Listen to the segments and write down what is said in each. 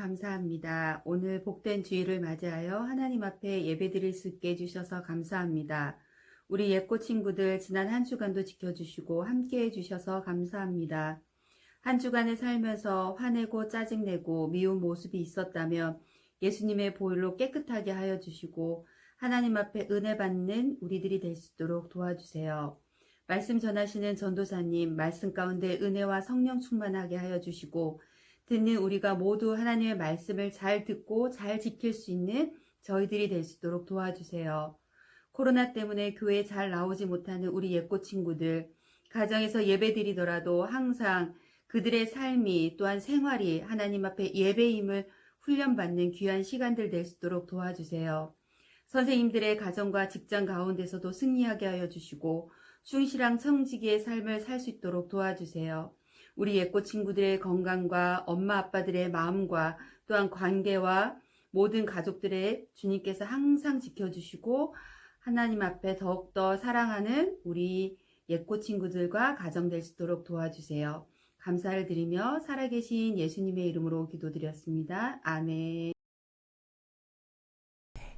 감사합니다. 오늘 복된 주일을 맞이하여 하나님 앞에 예배드릴 수 있게 해주셔서 감사합니다. 우리 예꽃 친구들 지난 한 주간도 지켜주시고 함께 해 주셔서 감사합니다. 한 주간을 살면서 화내고 짜증내고 미운 모습이 있었다면 예수님의 보혈로 깨끗하게 하여 주시고 하나님 앞에 은혜 받는 우리들이 될 수 있도록 도와주세요. 말씀 전하시는 전도사님 말씀 가운데 은혜와 성령 충만하게 하여 주시고 듣는 우리가 모두 하나님의 말씀을 잘 듣고 잘 지킬 수 있는 저희들이 될 수 있도록 도와주세요. 코로나 때문에 교회에 잘 나오지 못하는 우리 예꽃 친구들, 가정에서 예배 드리더라도 항상 그들의 삶이 또한 생활이 하나님 앞에 예배임을 훈련받는 귀한 시간들 될 수 있도록 도와주세요. 선생님들의 가정과 직장 가운데서도 승리하게 하여 주시고 충실한 청지기의 삶을 살 수 있도록 도와주세요. 우리 예꼬 친구들의 건강과 엄마 아빠들의 마음과 또한 관계와 모든 가족들의 주님께서 항상 지켜주시고 하나님 앞에 더욱더 사랑하는 우리 예꼬 친구들과 가정 될 수 있도록 도와주세요. 감사를 드리며 살아계신 예수님의 이름으로 기도드렸습니다. 아멘.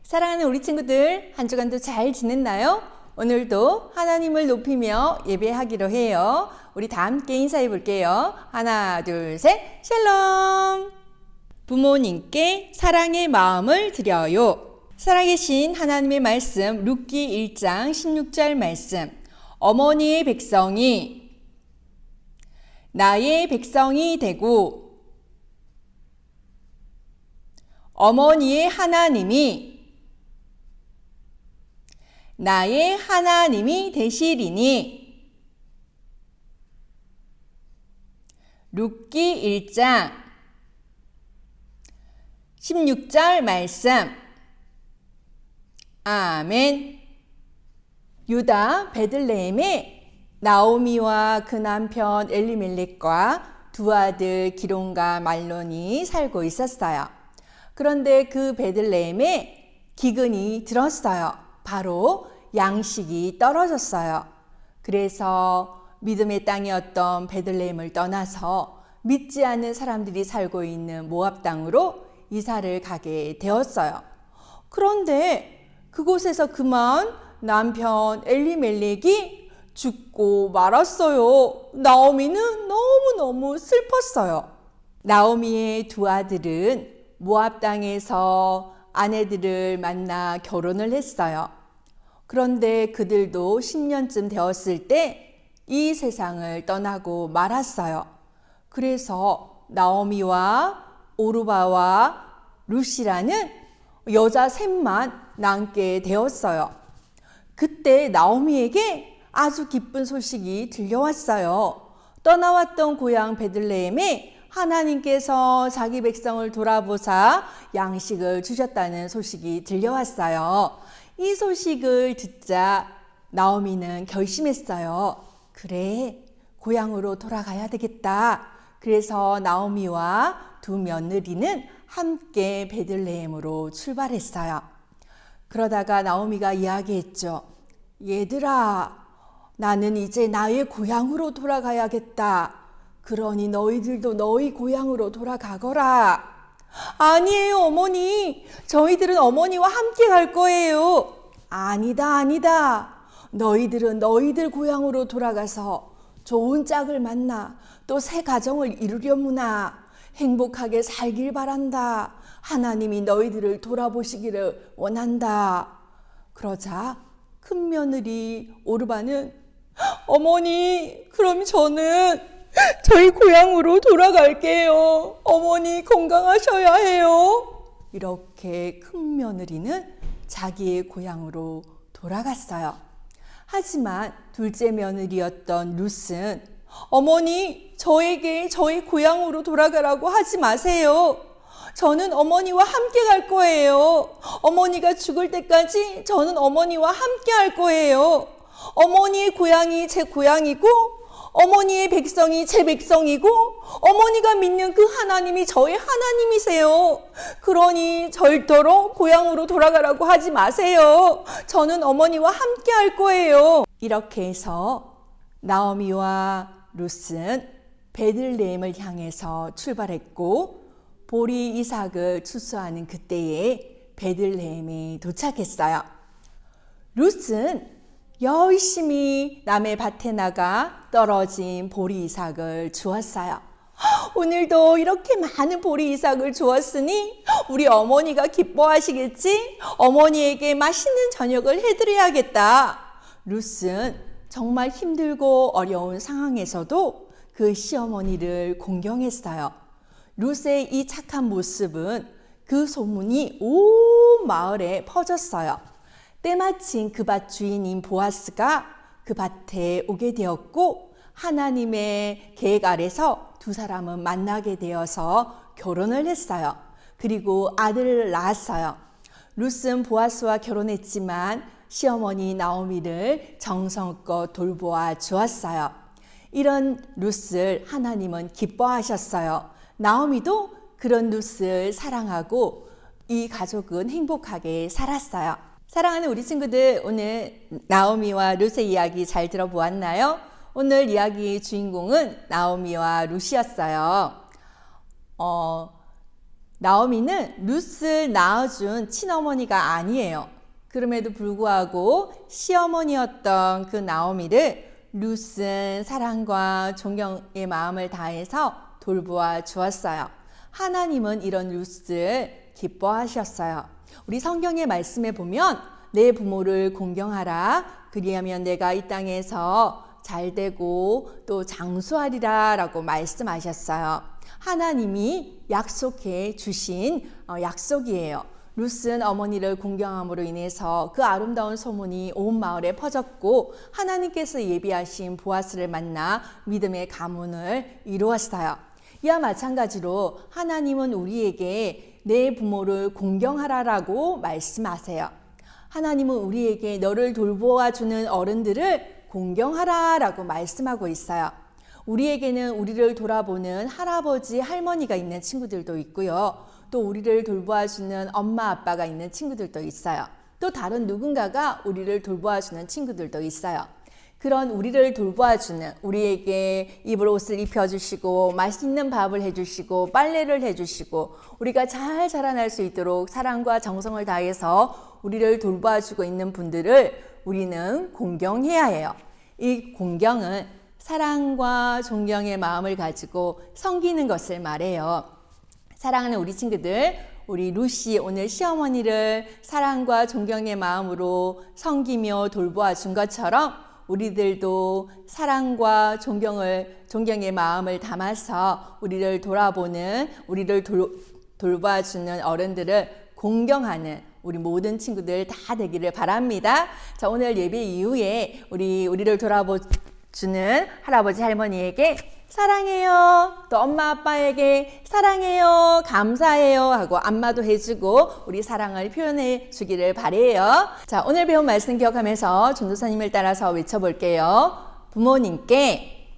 사랑하는 우리 친구들, 한 주간도 잘 지냈나요? 오늘도 하나님을 높이며 예배하기로 해요. 우리 다 함께 인사해 볼게요. 하나, 둘, 셋, 샬롬! 부모님께 사랑의 마음을 드려요. 살아계신 하나님의 말씀, 룻기 1장 16절 말씀. 어머니의 백성이 나의 백성이 되고 어머니의 하나님이 나의 하나님이 되시리니 룻기 1장 16절 말씀 아멘 유다 베들레헴에 나오미와 그 남편 엘리멜렉과 두 아들 기론과 말론이 살고 있었어요. 그런데 그 베들레헴에 기근이 들었어요. 바로 양식이 떨어졌어요. 그래서 믿음의 땅이었던 베들레헴을 떠나서 믿지 않는 사람들이 살고 있는 모압 땅으로 이사를 가게 되었어요. 그런데 그곳에서 그만 남편 엘리멜렉이 죽고 말았어요. 나오미는 너무너무 슬펐어요. 나오미의 두 아들은 모압 땅에서 아내들을 만나 결혼을 했어요. 그런데 그들도 10년쯤 되었을 때 이 세상을 떠나고 말았어요. 그래서 나오미와 오르바와 루시라는 여자 셋만 남게 되었어요. 그때 나오미에게 아주 기쁜 소식이 들려왔어요. 떠나왔던 고향 베들레헴에 하나님께서 자기 백성을 돌아보사 양식을 주셨다는 소식이 들려왔어요. 이 소식을 듣자 나오미는 결심했어요. 그래, 고향으로 돌아가야 되겠다. 그래서 나오미와 두 며느리는 함께 베들레헴으로 출발했어요. 그러다가 나오미가 이야기했죠. 얘들아, 나는 이제 나의 고향으로 돌아가야겠다. 그러니 너희들도 너희 고향으로 돌아가거라. 아니에요, 어머니. 저희들은 어머니와 함께 갈 거예요. 아니다, 아니다. 너희들은 너희들 고향으로 돌아가서 좋은 짝을 만나 또 새 가정을 이루려무나 행복하게 살길 바란다. 하나님이 너희들을 돌아보시기를 원한다. 그러자 큰 며느리 오르바는 어머니, 그럼 저는 저희 고향으로 돌아갈게요. 어머니 건강하셔야 해요. 이렇게 큰 며느리는 자기의 고향으로 돌아갔어요. 하지만 둘째 며느리였던 루스는 어머니, 저에게 저희 고향으로 돌아가라고 하지 마세요. 저는 어머니와 함께 갈 거예요. 어머니가 죽을 때까지 저는 어머니와 함께 할 거예요. 어머니의 고향이 제 고향이고, 어머니의 백성이 제 백성이고, 어머니가 믿는 그 하나님이 저의 하나님이세요. 그러니 절도로 고향으로 돌아가라고 하지 마세요. 저는 어머니와 함께 할 거예요. 이렇게 해서 나오미와 루스는 베들레헴을 향해서 출발했고, 보리 이삭을 추수하는 그때에 베들레헴에 도착했어요. 룻은 열심히 남의 밭에 나가 떨어진 보리 이삭을 주었어요. 오늘도 이렇게 많은 보리 이삭을 주었으니 우리 어머니가 기뻐하시겠지? 어머니에게 맛있는 저녁을 해드려야겠다. 룻은 정말 힘들고 어려운 상황에서도 그 시어머니를 공경했어요. 룻의 이 착한 모습은 그 소문이 온 마을에 퍼졌어요. 때마침 그 밭 주인인 보아스가 그 밭에 오게 되었고 하나님의 계획 아래서 두 사람은 만나게 되어서 결혼을 했어요. 그리고 아들을 낳았어요. 룻은 보아스와 결혼했지만 시어머니 나오미를 정성껏 돌보아 주었어요. 이런 룻을 하나님은 기뻐하셨어요. 나오미도 그런 룻을 사랑하고 이 가족은 행복하게 살았어요. 사랑하는 우리 친구들 오늘 나오미와 룻의 이야기 잘 들어보았나요? 오늘 이야기 주인공은 나오미와 룻이었어요. 어, 나오미는 룻을 낳아준 친어머니가 아니에요. 그럼에도 불구하고 시어머니였던 그 나오미를 룻은 사랑과 존경의 마음을 다해서 돌보아 주었어요. 하나님은 이런 룻을 기뻐하셨어요. 우리 성경의 말씀에 보면 내 부모를 공경하라. 그리하면 내가 이 땅에서 잘 되고 또 장수하리라 라고 말씀하셨어요. 하나님이 약속해 주신 어, 약속이에요. 룻은 어머니를 공경함으로 인해서 그 아름다운 소문이 온 마을에 퍼졌고 하나님께서 예비하신 보아스를 만나 믿음의 가문을 이루었어요. 이와 마찬가지로 하나님은 우리에게 내 부모를 공경하라라고 말씀하세요. 하나님은 우리에게 너를 돌보아 주는 어른들을 공경하라라고 말씀하고 있어요. 우리에게는 우리를 돌아보는 할아버지, 할머니가 있는 친구들도 있고요. 또 우리를 돌보아 주는 엄마, 아빠가 있는 친구들도 있어요. 또 다른 누군가가 우리를 돌보아 주는 친구들도 있어요. 그런 우리를 돌보아주는 우리에게 입을 옷을 입혀주시고 맛있는 밥을 해주시고 빨래를 해주시고 우리가 잘 자라날 수 있도록 사랑과 정성을 다해서 우리를 돌보아주고 있는 분들을 우리는 공경해야 해요. 이 공경은 사랑과 존경의 마음을 가지고 섬기는 것을 말해요. 사랑하는 우리 친구들, 우리 루시 오늘 시어머니를 사랑과 존경의 마음으로 섬기며 돌보아 준 것처럼 우리들도 사랑과 존경을 존경의 마음을 담아서 우리를 돌아보는 우리를 돌, 돌봐 주는 어른들을 공경하는 우리 모든 친구들 다 되기를 바랍니다. 자, 오늘 예배 이후에 우리 우리를 돌아보 주는 할아버지 할머니에게 사랑해요. 또 엄마 아빠에게 사랑해요. 감사해요. 하고 안마도 해주고 우리 사랑을 표현해 주기를 바래요. 자, 오늘 배운 말씀 기억하면서 전도사님을 따라서 외쳐볼게요. 부모님께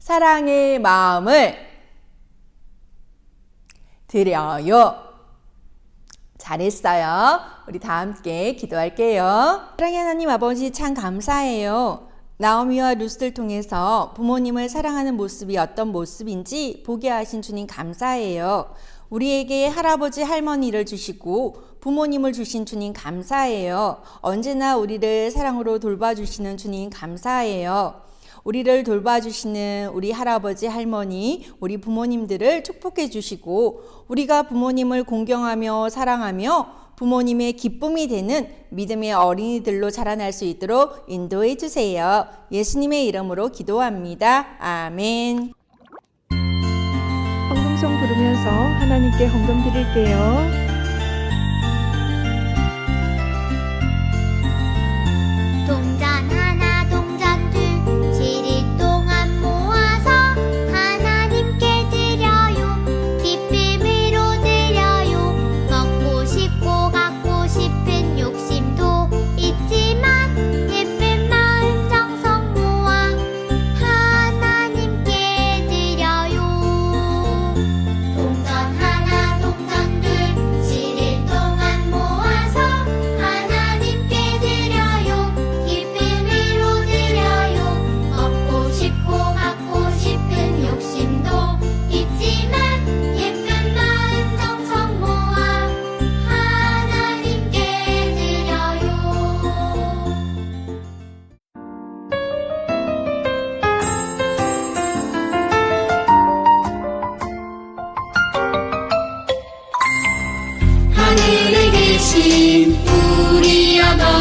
사랑의 마음을 드려요. 잘했어요. 우리 다 함께 기도할게요. 사랑의 하나님 아버지 참 감사해요. 나오미와 루스를 통해서 부모님을 사랑하는 모습이 어떤 모습인지 보게 하신 주님 감사해요. 우리에게 할아버지 할머니를 주시고 부모님을 주신 주님 감사해요. 언제나 우리를 사랑으로 돌봐주시는 주님 감사해요. 우리를 돌봐주시는 우리 할아버지, 할머니, 우리 부모님들을 축복해 주시고, 우리가 부모님을 공경하며 사랑하며 부모님의 기쁨이 되는 믿음의 어린이들로 자라날 수 있도록 인도해 주세요. 예수님의 이름으로 기도합니다. 아멘. 헌금송 부르면서 하나님께 헌금 드릴게요.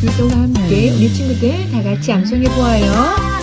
불도와 함께 우리 친구들 다 같이 암송해 보아요.